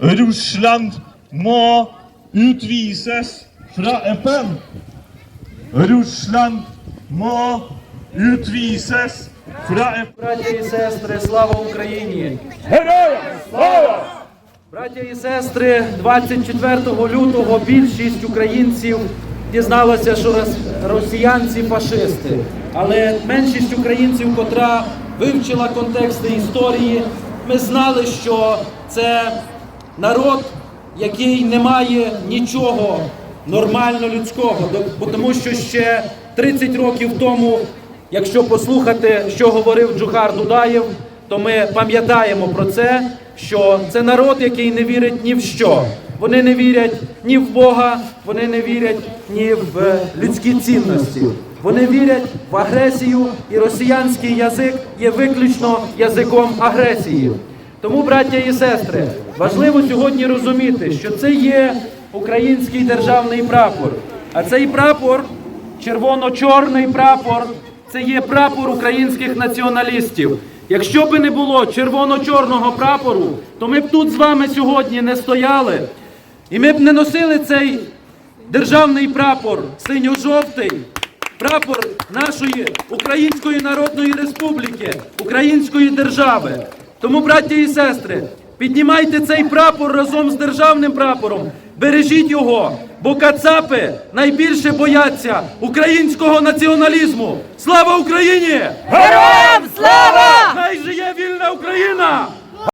Russland må utvises fra FN. Russland må utvises fra FN. Браття і сестри, слава Україні! Героям слава! Браття і сестри, 24 лютого більшість українців дізналася, що росіянці фашисти. Але меншість українців, котра вивчила контексти історії, ми знали, що це народ, який не має нічого нормально людського, тому що ще 30 років тому, якщо послухати, що говорив Джухар Дудаєв, то ми пам'ятаємо про це, що це народ, який не вірить ні в що. Вони не вірять ні в Бога, вони не вірять ні в е, людські цінності. Вони вірять в агресію, і росіянський язик є виключно язиком агресії. Тому, браття і сестри, важливо сьогодні розуміти, що це є український державний прапор. А цей прапор, червоно-чорний прапор, це є прапор українських націоналістів. Якщо би не було червоно-чорного прапору, то ми б тут з вами сьогодні не стояли, і ми б не носили цей державний прапор синьо-жовтий, прапор нашої Української Народної Республіки, Української держави. Тому, браття і сестри, піднімайте цей прапор разом з державним прапором, бережіть його, бо кацапи найбільше бояться українського націоналізму. Слава Україні! Героям слава!